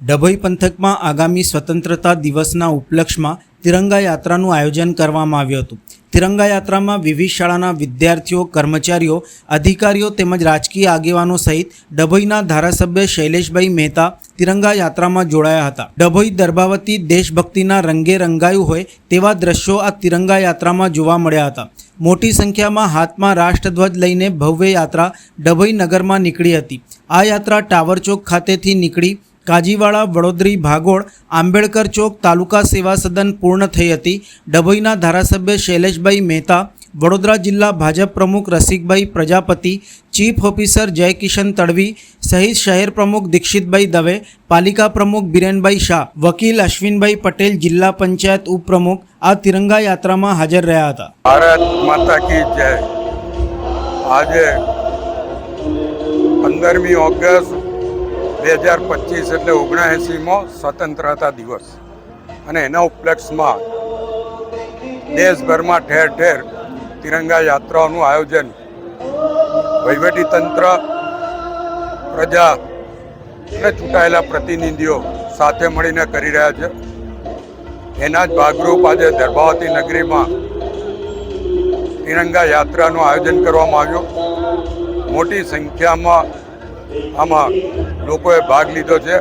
ડભોઈ પંથકમાં આગામી સ્વતંત્રતા દિવસના ઉપલક્ષમાં તિરંગા યાત્રાનું આયોજન કરવામાં આવ્યું હતું. તિરંગા યાત્રામાં વિવિધ શાળાના વિદ્યાર્થીઓ, કર્મચારીઓ, અધિકારીઓ તેમજ રાજકીય આગેવાનો સહિત ડભોઈના ધારાસભ્ય શૈલેષભાઈ મહેતા તિરંગા યાત્રામાં જોડાયા હતા. ડભોઈ દરબાવતી દેશભક્તિના રંગે રંગાયું હોય તેવા દ્રશ્યો આ તિરંગા યાત્રામાં જોવા મળ્યા હતા. મોટી સંખ્યામાં હાથમાં રાષ્ટ્રધ્વજ લઈને ભવ્ય યાત્રા ડભોઈ નગરમાં નીકળી હતી. આ યાત્રા ટાવર ચોક ખાતેથી નીકળી કાજીવાડા, વડોદરી, ભાગોળ, આંબેડકર ચોક તાલુકા સેવા સદન પૂર્ણ થઈ હતી. ડભોઈના ધારાસભ્ય શૈલેષભાઈ મહેતા, વડોદરા જિલ્લા ભાજપ પ્રમુખ રસિકભાઈ પ્રજાપતિ, ચીફ ઓફિસર જયકિશન તડવી સહિત શહેર પ્રમુખ દીક્ષિતભાઈ દવે, પાલિકા પ્રમુખ બિરેનભાઈ શાહ, વકીલ અશ્વિનભાઈ પટેલ જિલ્લા પંચાયત ઉપપ્રમુખ આ તિરંગા યાત્રામાં હાજર રહ્યા હતા. ભારત માતા કી જય. આજે પંદરમી ઓગસ્ટ બે હજાર પચીસ એટલે ઓગણએંસીમો સ્વતંત્રતા દિવસ. અને એના ઉપલક્ષમાં દેશભરમાં ઠેર ઠેર તિરંગા યાત્રાઓનું આયોજન વહીવટીતંત્ર, પ્રજા અને ચૂંટાયેલા પ્રતિનિધિઓ સાથે મળીને કરી રહ્યા છે. એના જ ભાગરૂપ આજે દર્ભાવતી નગરીમાં તિરંગા યાત્રાનું આયોજન કરવામાં આવ્યું. મોટી સંખ્યામાં આમાં લોકોએ ભાગ લીધો છે.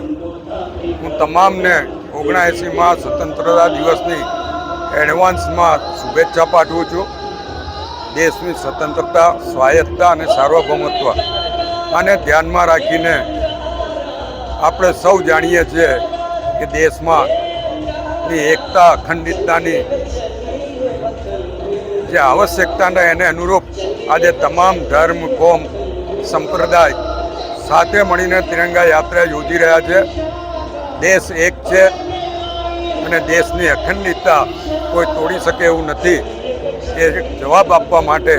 હું તમામને ઓગણએંસીમાં સ્વતંત્રતા દિવસની એડવાન્સમાં શુભેચ્છા પાઠવું છું. દેશની સ્વતંત્રતા, સ્વાયત્તતા અને સાર્વભૌમત્વ આને ધ્યાનમાં રાખીને આપણે સૌ જાણીએ છીએ કે દેશમાં એકતા, અખંડિતતાની જે આવશ્યકતાને એને અનુરૂપ આજે તમામ ધર્મ, કોમ, સંપ્રદાય સાથે મળીને તિરંગા યાત્રા યોજી રહ્યા છે. દેશ એક છે અને દેશની અખંડિતતા કોઈ તોડી શકે એવું નથી. એ જવાબ આપવા માટે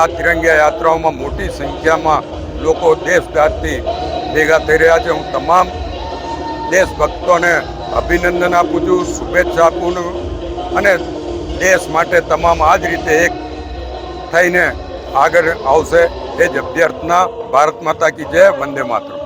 આ તિરંગા યાત્રાઓમાં મોટી સંખ્યામાં લોકો દેશદાતથી ભેગા થઈ રહ્યા છે. હું તમામ દેશભક્તોને અભિનંદન આપું છું, શુભેચ્છા આપું અને દેશ માટે તમામ આ જ રીતે એક થઈને આગળ આવશે. એ જ અભ્યર્થના ભારત માતા કી જય વંદે માતરમ.